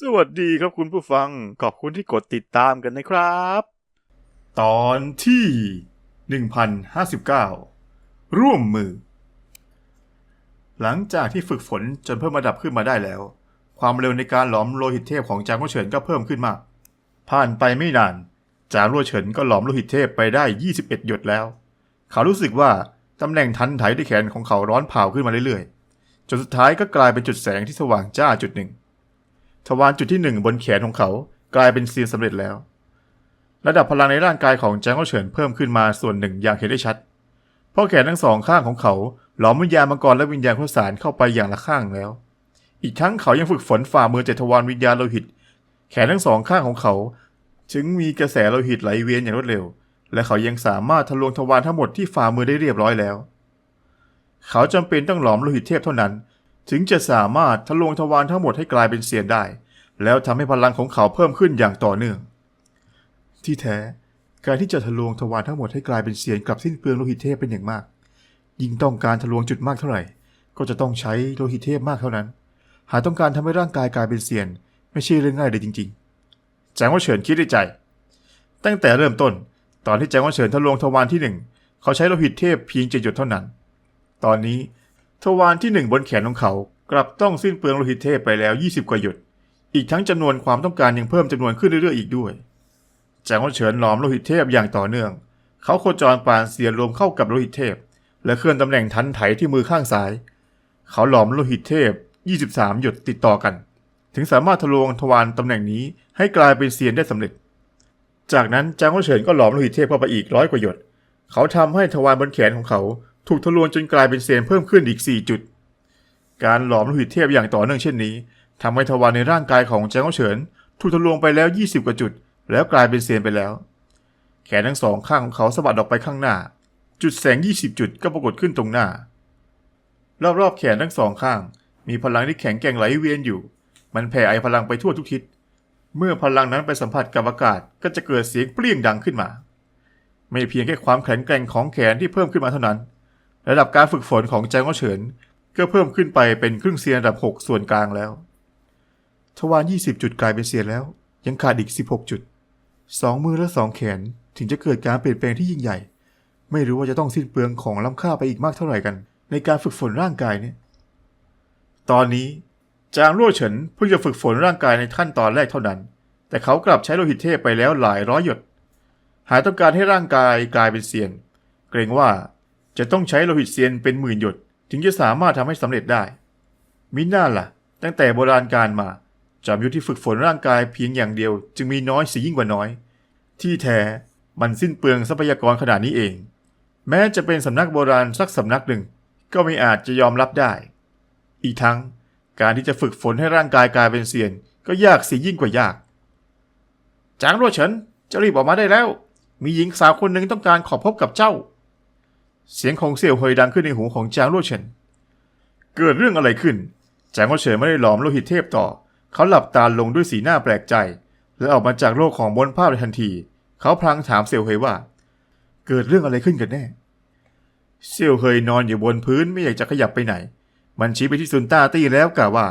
สวัสดีครับคุณผู้ฟัง ขอบคุณที่กดติดตามกันนะครับ ตอนที่ 1059 ร่วมมือ หลังจากที่ฝึกฝนจนเพิ่มระดับขึ้นมาได้แล้ว ความเร็วในการหลอมโลหิตเทพของจางโรเฉินก็เพิ่มขึ้นมาก ผ่านไปไม่นาน จางโรเฉินก็หลอมโลหิตเทพไปได้ 21 หยดแล้ว เขารู้สึกว่าตำแหน่งทันไถที่แขนของเขาร้อนเผาขึ้นมาเรื่อยๆ จนสุดท้ายก็กลายเป็นจุดแสงที่สว่างจ้าจุดหนึ่ง ทวารจุดที่หนึ่งบนแขนของเขากลายเป็นเซียนสำเร็จแล้ว ระดับพลังในร่างกายของแจงโอเฉินเพิ่มขึ้นมาส่วนหนึ่งอย่างเห็นได้ชัด เพราะแขนทั้งสองข้างของเขาหลอมวิญญาณมังกรและวิญญาณพุทสารเข้าไปอย่างละข้างแล้ว อีกทั้งเขายังฝึกฝนฝ่ามือเจดทวารวิญญาณโลหิต แขนทั้งสองข้างของเขา จึงมีกระแสโลหิตไหลเวียนอย่างรวดเร็ว และเขายังสามารถทะลวงทวารทั้งหมดที่ฝ่ามือได้เรียบร้อยแล้ว เขาจำเป็นต้องหลอมโลหิตเทพเท่านั้น ถึงจะสามารถทะลวงทวารทั้งหมดให้กลายเป็นเสียนได้ แล้วทำให้พลังของเขาเพิ่มขึ้นอย่างต่อเนื่อง ที่แท้การที่จะทะลวงทวารทั้งหมดให้กลายเป็นเสียนกลับสิ้นเปลืองโลหิตเทพเป็นอย่างมาก ยิ่งต้องการทะลวงจุดมากเท่าไหร่ ก็จะต้องใช้โลหิตเทพมากเท่านั้น หากต้องการทำให้ร่างกายกลายเป็นเสียน ไม่ใช่เรื่องง่ายเลยจริงๆแจางว่าเฉินคิดในใจ ตั้งแต่เริ่มต้น ตอนที่แจงว่าเฉินทะลวงทวารที่หนึ่งเขาใช้โลหิตเทพเพียงเจ็ดหยดเท่านั้น ตอนนี้ ทวารที่หนึ่งบนแขนของเขากลับต้องสิ้นเปลืองโลหิตเทพไปแล้ว 20 กว่าหยด อีกทั้งจำนวนความต้องการยังเพิ่มจำนวนขึ้นเรื่อยๆอีกด้วยจางวนเฉินหลอมโลหิตเทพอย่างต่อเนื่อง เขาโคจรปานเสียนรวมเข้ากับโลหิตเทพ และเคลื่อนตำแหน่งทันไถที่มือข้างซ้าย เขาหลอมโลหิตเทพ 23 หยดติดต่อกัน ถึงสามารถทะลวงทวารตำแหน่งนี้ให้กลายเป็นเซียนได้สำเร็จ จากนั้นจางวนเฉินก็หลอมโลหิตเทพเข้าไปอีกร้อยกว่าหยด เขาทำให้ทวารบนแขนของเขา ถูกทะลวงจนกลายเป็นเซียนเพิ่มขึ้นอีก 4 จุด การหลอมโลหิตเทพอย่างต่อเนื่องเช่นนี้ทำให้ทวารในร่างกายของแจงเฉิน ถูกทะลวงไปแล้ว 20 กว่าจุด แล้วกลายเป็นเซียนไปแล้ว แขนทั้งสองข้างของเขาสะบัดออกไปข้างหน้า จุดแสง 20 จุดก็ปรากฏขึ้นตรงหน้า รอบๆแขนทั้งสองข้าง มีพลังที่แข็งแกร่งไหลเวียนอยู่ มันแผ่ไอพลังไปทั่วทุกทิศเมื่อพลังนั้นไปสัมผัสกับอากาศก็จะเกิดเสียงเปรี้ยงดังขึ้นมา ไม่เพียงแค่ความแข็งแกร่งของแขนที่เพิ่มขึ้นมาเท่านั้น ระดับการฝึกฝนของแจงโอเฉินก็เพิ่มขึ้นไปเป็นครึ่งเซียนระดับ 6 ส่วนกลางแล้ว ทวาร20 จุดกลายเป็นเซียนแล้ว ยังขาดอีก 16 จุดสองมือและสองแขนถึงจะเกิดการเปลี่ยนแปลงที่ยิ่งใหญ่ ไม่รู้ว่าจะต้องสิ้นเปลืองของล้ำค่าไปอีกมากเท่าไหร่กัน ในการฝึกฝนร่างกายเนี่ย ตอนนี้จางรั่วเฉินเพิ่งจะฝึกฝนร่างกายในขั้นตอนแรกเท่านั้น แต่เขากลับใช้โลหิตเทพไปแล้วหลายร้อยหยด หากต้องการให้ร่างกายกลายเป็นเซียน เกรงว่า จะต้องใช้โลหิตเซียนเป็นหมื่นหยด ถึงจะสามารถทำให้สำเร็จได้ มิน่าล่ะ ตั้งแต่โบราณกาลมา จอมยุทธที่ฝึกฝนร่างกายเพียงอย่างเดียว จึงมีน้อยเสียยิ่งกว่าน้อย ที่แท้มันสิ้นเปลืองทรัพยากรขนาดนี้เอง แม้จะเป็นสำนักโบราณสักสำนักหนึ่ง ก็ไม่อาจจะยอมรับได้ อีกทั้งการที่จะฝึกฝนให้ร่างกายกลายเป็นเซียน ก็ยากเสียยิ่งกว่ายาก จางรั่วเฉินจะรีบออกมาได้แล้ว มีหญิงสาวคนหนึ่งต้องการขอพบกับเจ้า เสียงของเสี่ยวเฮยดังขึ้นในหูของจางรั่เฉิน เกิดเรื่องอะไรขึ้น จางรั่เฉินไม่ได้หลอมโลหิตเทพต่อ เขาหลับตาลงด้วยสีหน้าแปลกใจ และออกมาจากโลกของบนภาพในทันที เขาพลางถามเสี่ยวเฮยว่า เกิดเรื่องอะไรขึ้นกันแน่ เสี่ยวเฮยนอนอยู่บนพื้นไม่อยากจะขยับไปไหน มันชี้ไปที่ซุนต้าตี้แล้วกล่าวว่า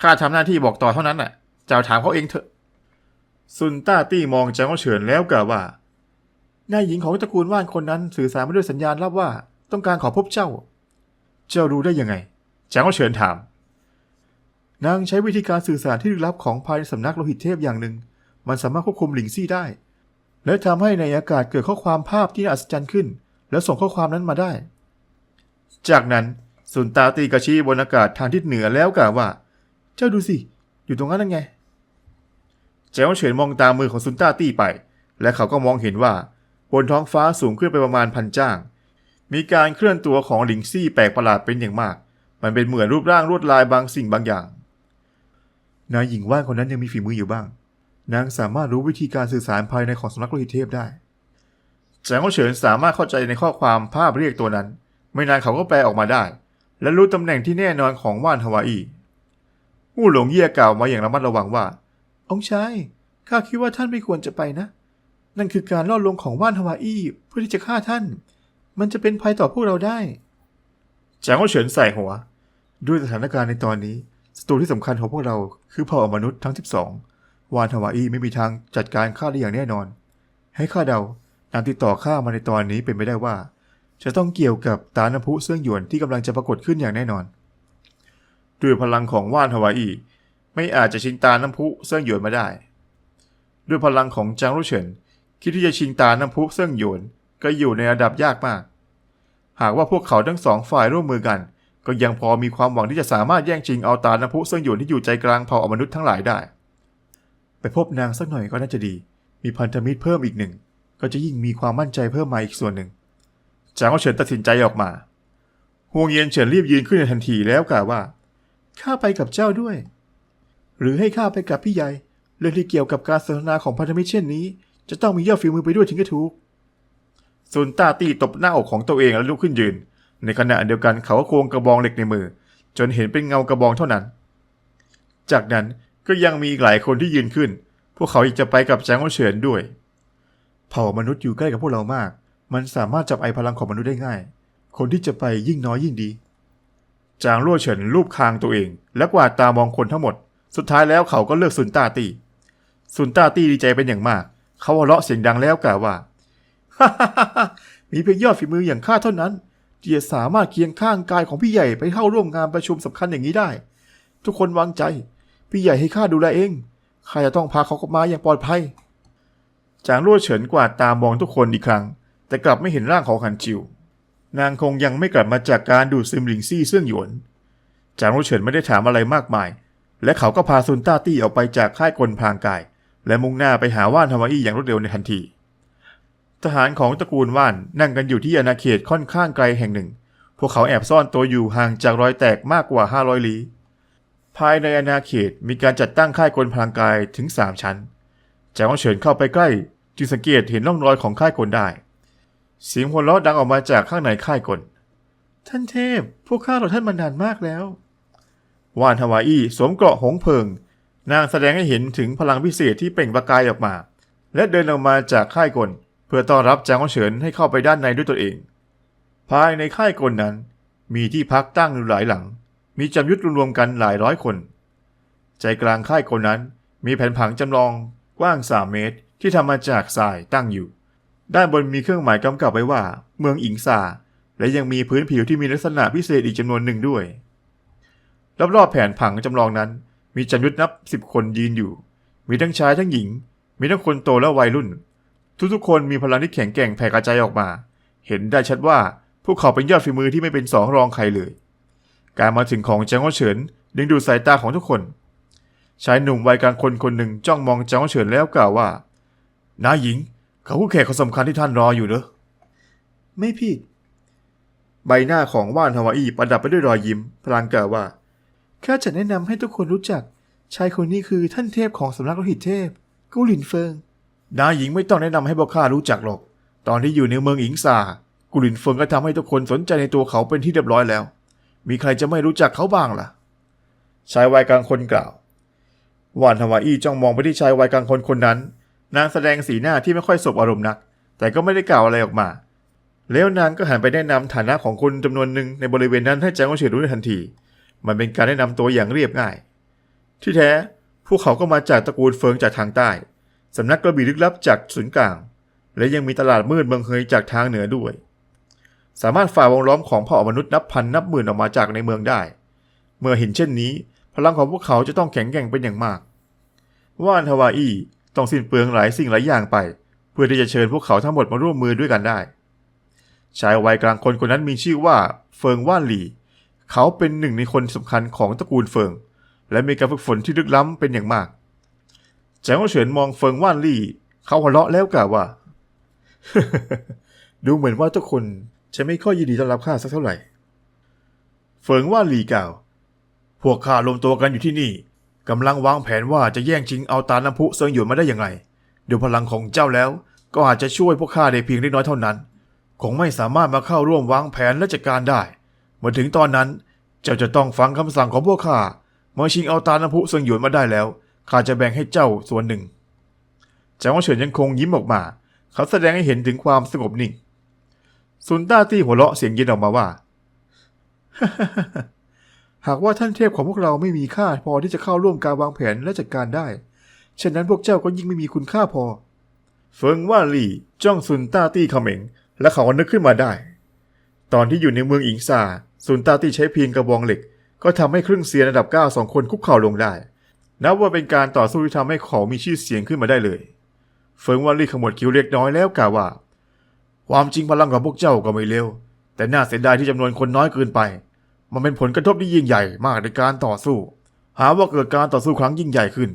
ข้าทำหน้าที่บอกต่อเท่านั้นน่ะ เจ้าถามเขาเองเถอะ ซุนต้าตี้มองจางโอเฉินแล้วกล่าวว่า นายหญิงของตระกูลว่านคนนั้นสื่อสารมาด้วยสัญญาณรับว่าต้องการขอพบเจ้า เจ้ารู้ได้ยังไงจางโอเฉินถาม นางใช้วิธีการสื่อสารที่ลึกลับของภายในสำนักโลหิตเทพอย่างหนึ่ง มันสามารถควบคุมหลิงซี่ได้ และทำให้ในอากาศเกิดข้อความภาพที่น่าอัศจรรย์ขึ้น แล้วส่งข้อความนั้นมาได้ จากนั้นสุนตาตีกระชี้บนอากาศทางทิศเหนือแล้วกล่าวว่า เจ้าดูสิ อยู่ตรงนั้นนั่นไงเจ้าเฉินมองตามมือของซุนต้าตี้ไป และเขาก็มองเห็นว่า บนท้องฟ้าสูงขึ้นไปประมาณพันจ้าง มีการเคลื่อนตัวของหลิงซี่แปลกประหลาดเป็นอย่างมาก มันเป็นเหมือนรูปร่างลวดลายบางสิ่งบางอย่าง นายหญิงว่านคนนั้นยังมีฝีมืออยู่บ้าง นางสามารถรู้วิธีการสื่อสารภายในของสำนักโลหิตเทพได้แจางเฉินสามารถเข้าใจในข้อความภาพเรียกตัวนั้น ไม่นานเขาก็แปลออกมาได้ และรู้ตำแหน่งที่แน่นอนของว่านฮาวาอีมู่หลงเยี่ยกล่าวมาอย่างระมัดระวังว่า องค์ชาย ข้าคิดว่าท่านไม่ควรจะไปนะ นั่นคือการล่อลวงของว่านฮาวาอีเพื่อที่จะฆ่าท่าน มันจะเป็นภัยต่อพวกเราได้จางก็เฉินใส่หัว ด้วยสถานการณ์ในตอนนี้ศัตรูที่สำคัญของพวกเราคือเผ่ามนุษย์ทั้ง 12 วานฮาวาอีไม่มีทางจัดการข้าได้อย่างแน่นอน ให้ข้าเดาการติดต่อข้ามาในตอนนี้เป็นไปได้ว่า จะต้องเกี่ยวกับตาน้ำพุเสื่องหยวนที่กำลังจะปรากฏขึ้นอย่างแน่นอน ด้วยพลังของว่านฮาวาอีไม่อาจจะชิงตาน้ำพุเสื่องหยวนมาได้ ด้วยพลังของจางรุ่เฉิน คิดที่จะชิงตาน้ำพุเสื่องหยวนก็อยู่ในระดับยากมาก หากว่าพวกเขาทั้งสองฝ่ายร่วมมือกัน ก็ยังพอมีความหวังที่จะสามารถแย่งชิงเอาตาน้ำพุเสื่องหยวนที่อยู่ใจกลางเผ่ามนุษย์ทั้งหลายได้ ไปพบนางสักหน่อยก็น่าจะดี มีพันธมิตรเพิ่มอีกหนึ่ง ก็จะยิ่งมีความมั่นใจเพิ่มมาอีกส่วนหนึ่งจางก็เฉินตัดสินใจออกมาฮวงเยียนเฉินรีบยืนขึ้นในทันทีแล้วกล่าวว่าข้าไปกับเจ้าด้วย หรือให้ข้าไปกับพี่ใหญ่เรื่องที่เกี่ยวกับการสนทนาของพันธมิตรเช่นนี้ จะต้องมียอดฝีมือไปด้วยถึงจะถูกซุนต้าตีตบหน้าอกของตัวเองแล้วลุกขึ้นยืน ในขณะเดียวกันเขาก็ควงกระบองเหล็กในมือ จนเห็นเป็นเงากระบองเท่านั้น จากนั้นก็ยังมีหลายคนที่ยืนขึ้น พวกเขาอยากจะไปกับจางโอเฉินด้วย เผ่ามนุษย์อยู่ใกล้กับพวกเรามาก มันสามารถจับไอพลังของมนุษย์ได้ง่าย คนที่จะไปยิ่งน้อยยิ่งดี จางลั่วเฉินรูปคางตัวเอง และกวาดตามองคนทั้งหมด สุดท้ายแล้วเขาก็เลือกซุนต้าตี้ซุนต้าตี้ดีใจเป็นอย่างมาก เขาหัวเราะเสียงดังแล้วกล่าวว่ามีเพียงยอดฝีมืออย่างข้าเท่านั้นที่จะสามารถเคียงข้างกายของพี่ใหญ่ไปเข้าร่วมงานประชุมสำคัญอย่างนี้ได้ ทุกคนวางใจ พี่ใหญ่ให้ข้าดูแลเองข้าจะต้องพาเขากลับมาอย่างปลอดภัย จางรั่วเฉินกวาดตามองทุกคนอีกครั้ง แต่กลับไม่เห็นร่างของหันจิว นางคงยังไม่กลับมาจากการดูดซึมหลิงซี่เสื่องหยวน จางรั่วเฉินไม่ได้ถามอะไรมากมาย และเขาก็พาซุนต้าตี้ออกไปจากค่ายกลพางกาย และมุ่งหน้าไปหาว่านฮาวาอีอย่างรวดเร็วในทันที ทหารของตระกูลว่านนั่งกันอยู่ที่อาณาเขตค่อนข้างไกลแห่งหนึ่ง พวกเขาแอบซ่อนตัวอยู่ห่างจากรอยแตกมากกว่า 500 ลี้ ภายในอาณาเขตมีการจัดตั้งค่ายกลพลังกายถึง 3 ชั้นจางเฉินเข้าไปใกล้ จึงสังเกตเห็นร่องรอยของค่ายกลได้ เสียงหัวเราะดังออกมาจากข้างในค่ายกลท่านเทพ พวกข้ารอท่านมานานมากแล้ว ว่านฮาวาอีสวมเกราะหงเพลิง นางแสดงให้เห็นถึงพลังพิเศษที่เปล่งประกายออกมา และเดินออกมาจากค่ายกล เพื่อต้อนรับจางเฉินให้เข้าไปด้านในด้วยตนเอง ภายในค่ายกลนั้น มีที่พักตั้งอยู่หลายหลัง มีจำยุทธรวมกันหลายร้อยคน ใจกลางค่ายกลนั้น มีแผ่นผังจำลองกว้าง 3 เมตรที่ทำมาจากทรายตั้งอยู่ ด้านบนมีเครื่องหมายกำกับไว้ว่า เมืองอิงซาและยังมีพื้นผิวที่มีลักษณะพิเศษอีกจำนวนหนึ่งด้วยรอบๆแผนผังจำลองนั้น มีจำยุทธนับสิบคนยืนอยู่ มีทั้งชายทั้งหญิง มีทั้งคนโตและวัยรุ่น ทุกๆคนมีพลังที่แข็งแกร่งแผ่กระจายออกมา เห็นได้ชัดว่าพวกเขาเป็นยอดฝีมือที่ไม่เป็นสองรองใครเลย การมาถึงของจางโอเฉินดึงดูดสายตาของทุกคน ชายหนุ่มวัยกลางคนคนหนึ่งจ้องมองจางโอเฉินแล้วกล่าวว่านายหญิง เขาผู้แขกคนสำคัญที่ท่านรออยู่เนอะไม่ผิด ใบหน้าของว่านฮาวาอีประดับไปด้วยรอยยิ้ม พลางกล่าวว่า ข้าจะแนะนำให้ทุกคนรู้จัก ชายคนนี้คือท่านเทพของสำนักโลหิตเทพกูหลินเฟิงนายหญิงไม่ต้องแนะนำให้พวกข้ารู้จักหรอก ตอนที่อยู่ในเมืองอิงซากุหลินเฟิงก็ทำให้ทุกคนสนใจในตัวเขาเป็นที่เรียบร้อยแล้ว มีใครจะไม่รู้จักเขาบ้างล่ะ ชายวัยกลางคนกล่าววานฮาวาอี้จ้องมองไปที่ชายวัยกลางคนคนนั้น นางแสดงสีหน้าที่ไม่ค่อยสบอารมณ์นัก แต่ก็ไม่ได้กล่าวอะไรออกมา แล้วนางก็หันไปแนะนำฐานะของคนจำนวนหนึ่งในบริเวณนั้นให้แจ้งว่าเฉินรู้ในทันที มันเป็นการแนะนำตัวอย่างเรียบง่าย ที่แท้พวกเขาก็มาจากตระกูลเฟิงจากทางใต้สำนักกระบี่ลึกลับจากศูนย์กลาง และยังมีตลาดมืดเมืองเฮยจากทางเหนือด้วย สามารถฝ่าวงล้อมของเผ่ามนุษย์นับพันนับหมื่นออกมาจากในเมืองได้ เมื่อเห็นเช่นนี้ พลังของพวกเขาจะต้องแข็งแกร่งเป็นอย่างมาก ว่านฮาวาอีต้องสิ้นเปลืองหลายสิ่งหลายอย่างไป เพื่อที่จะเชิญพวกเขาทั้งหมดมาร่วมมือด้วยกันได้ ชายวัยกลางคนคนนั้นมีชื่อว่าเฟิงว่านหลี เขาเป็นหนึ่งในคนสำคัญของตระกูลเฟิง และมีการฝึกฝนที่ลึกล้ำเป็นอย่างมากแจ้งเฉินมองเฟิงว่านลี่ เขาหัวเราะแล้วกล่าวว่า ดูเหมือนว่าทุกคนจะไม่ค่อยยินดีต้อนรับข้าสักเท่าไหร่ เฟิงว่านลี่กล่าว พวกข้ารวมตัวกันอยู่ที่นี่กำลังวางแผนว่าจะแย่งชิงเอาตาน้ำพุเซิงหยวนมาได้ยังไงด้วยพลังของเจ้าแล้ว ก็อาจจะช่วยพวกข้าได้เพียงเล็กน้อยเท่านั้น คงไม่สามารถมาเข้าร่วมวางแผนและจัดการได้ เมื่อถึงตอนนั้น เจ้าจะต้องฟังคำสั่งของพวกข้าเมื่อชิงเอาตาน้ำพุเซิงหยวนมาได้แล้วข้าจะแบ่งให้เจ้าส่วนหนึ่งจางว่าเฉินยังคงยิ้มออกมา เขาแสดงให้เห็นถึงความสงบนิ่งซุนต้าตี้หัวเราะเสียงเย็นออกมาว่า หากว่าท่านเทพของพวกเราไม่มีค่าพอที่จะเข้าร่วมการวางแผนและจัดการได้ เช่นนั้นพวกเจ้าก็ยิ่งไม่มีคุณค่าพอ เฟิงว่าลี่จ้องซุนต้าตี้เขม็ง และเขาก็นึกขึ้นมาได้ ตอนที่อยู่ในเมืองอิงซา ซุนตาตีใช้เพียงกระบองเหล็ก ก็ทำให้ครึ่งเซียนระดับเก้าสองคนคุกเข่าลงได้ นับว่าเป็นการต่อสู้ที่ทำให้เขามีชื่อเสียงขึ้นมาได้เลย เฟิงว่าลี่ขมวดคิ้วเล็กน้อยแล้วกล่าวว่า ความจริงพลังของพวกเจ้าก็ไม่เลวแต่น่าเสียดายที่จำนวนคนน้อยเกินไป มันเป็นผลกระทบที่ยิ่งใหญ่มากในการต่อสู้ หาว่าเกิดการต่อสู้ครั้งยิ่งใหญ่ขึ้น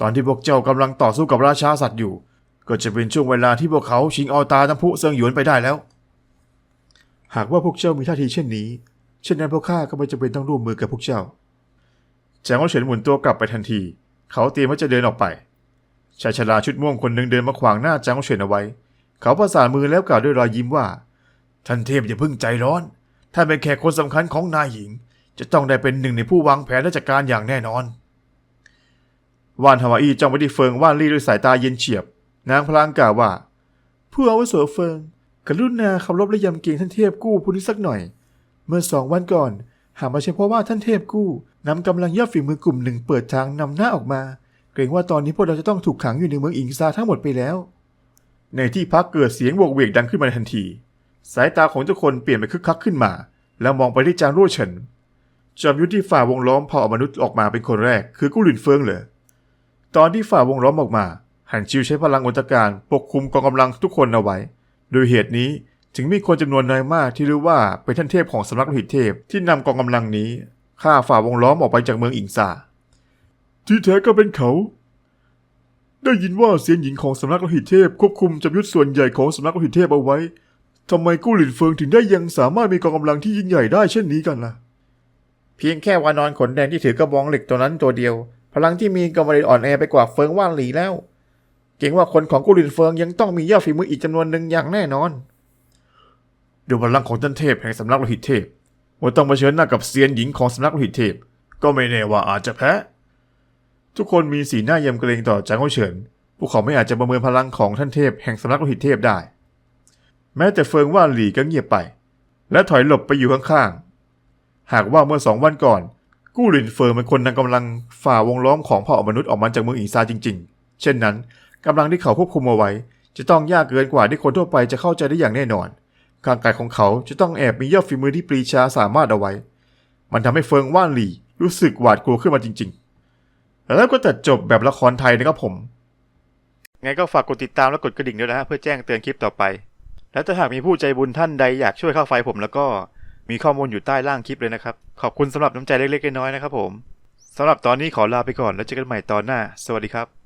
ตอนที่พวกเจ้ากำลังต่อสู้กับราชาสัตว์อยู่ ก็จะเป็นช่วงเวลาที่พวกเขาชิงเอาตาน้ำพุเซิงหยวนไปได้แล้ว หากว่าพวกเจ้ามีท่าทีเช่นนี้ เช่นนั้นพวกข้าก็ไม่จำเป็นต้องร่วมมือกับพวกเจ้าแจงว่าเฉินหมุนตัวกลับไปทันที เขาเตรียมว่าจะเดินออกไปชายชราชุดม่วงคนหนึ่งเดินมาขวางหน้าจางเฉินเอาไว้ เขาประสานมือแล้วกล่าวด้วยรอยยิ้มว่า ท่านเทพอย่าเพิ่งใจร้อน ท่านเป็นแขกคนสำคัญของนายหญิง จะต้องได้เป็นหนึ่งในผู้วางแผนและจัดการอย่างแน่นอน วานฮาวาอีจ้องไปที่เฟิงว่านลี่ด้วยสายตาเย็นเฉียบ นางพลางกล่าวว่า ผู้อาวุโสเฟิงกรุณาเคารพและยำเกรงท่านเทพกู้ผู้นี้สักหน่อย เมื่อสองวันก่อน หากไม่ใช่เพราะว่าท่านเทพกู้นำกำลังยอดฝีมือกลุ่มหนึ่งเปิดทางนำหน้าออกมา เกรงว่าตอนนี้พวกเราจะต้องถูกขังอยู่ในเมืองอิงซาทั้งหมดไปแล้ว ในที่พักเกิดเสียงโวกเวกดังขึ้นมาทันที สายตาของทุกคนเปลี่ยนไปคึกคักขึ้นมา แล้วมองไปที่จางรั่วเฉินจอมยุทธที่ฝ่าวงล้อมเผ่ามนุษย์ออกมาเป็นคนแรก คือกู้หลินเฟิงเหรอตอนที่ฝ่าวงล้อมออกมาหันชิวใช้พลังอุตการปกคุมกองกำลังทุกคนเอาไว้ โดยเหตุนี้ ถึงมีคนจำนวนน้อยมากที่รู้ว่าเป็นท่านเทพของสำนักโลหิตเทพที่นำกองกำลังนี้ฆ่าฝ่าวงล้อมออกไปจากเมืองอิงซาที่แท้ก็เป็นเขา ได้ยินว่าเสียนหญิงของสำนักโลหิตเทพควบคุมจำยุทธส่วนใหญ่ของสำนักโลหิตเทพเอาไว้ทำไมกู้หลินเฟิงถึงได้ยังสามารถมีกองกำลังที่ยิ่งใหญ่ได้เช่นนี้กันล่ะ เพียงแค่วานอนขนแดงที่ถือกระบองเหล็กตัวนั้นตัวเดียว พลังที่มีก็ไม่ได้อ่อนแอไปกว่าเฟิงว่านหลีแล้ว เก่งว่าคนของกุลินเฟิงยังต้องมียอดฝีมืออีกจำนวนหนึ่งอย่างแน่นอน ด้วยพลังของท่านเทพแห่งสำนักโลหิตเทพว่าต้องเผชิญหน้ากับเซียนหญิงของสำนักโลหิตเทพ ก็ไม่แน่ว่าอาจจะแพ้ ทุกคนมีสีหน้าเยำเกรงต่อจางโอเฉินพวกเขาไม่อาจจะประเมินพลังของท่านเทพแห่งสำนักโลหิตเทพได้ แม้แต่เฟิงว่าหลีก็เงียบไป และถอยหลบไปอยู่ข้างๆหากว่าเมื่อสองวันก่อน กู้หลินเฟิงเป็นคนนำกำลังฝ่าวงล้อมของเผ่ามนุษย์ออกมาจากเมืองอิงซาจริง ๆ เช่นนั้นกำลังที่เขาควบคุมเอาไว้ จะต้องยากเกินกว่าที่คนทั่วไปจะเข้าใจได้อย่างแน่นอน ร่างกายของเขาจะต้องแอบมียอดฝีมือที่ปรีชาสามารถเอาไว้ มันทำให้เฟิงว่านหลีรู้สึกหวาดกลัวขึ้นมาจริงๆ แล้วก็ตัดจบแบบละครไทยนะครับผม ไงก็ฝากกดติดตามและกดกระดิ่งด้วยนะฮะเพื่อแจ้งเตือนคลิปต่อไป และถ้าหากมีผู้ใจบุญท่านใดอยากช่วยเข้าไฟผมแล้วก็มีข้อมูลอยู่ใต้ล่างคลิปเลยนะครับ ขอบคุณสำหรับน้ำใจเล็กๆน้อยๆนะครับผมสำหรับตอนนี้ขอลาไปก่อนแล้วเจอกันใหม่ตอนหน้า สวัสดีครับ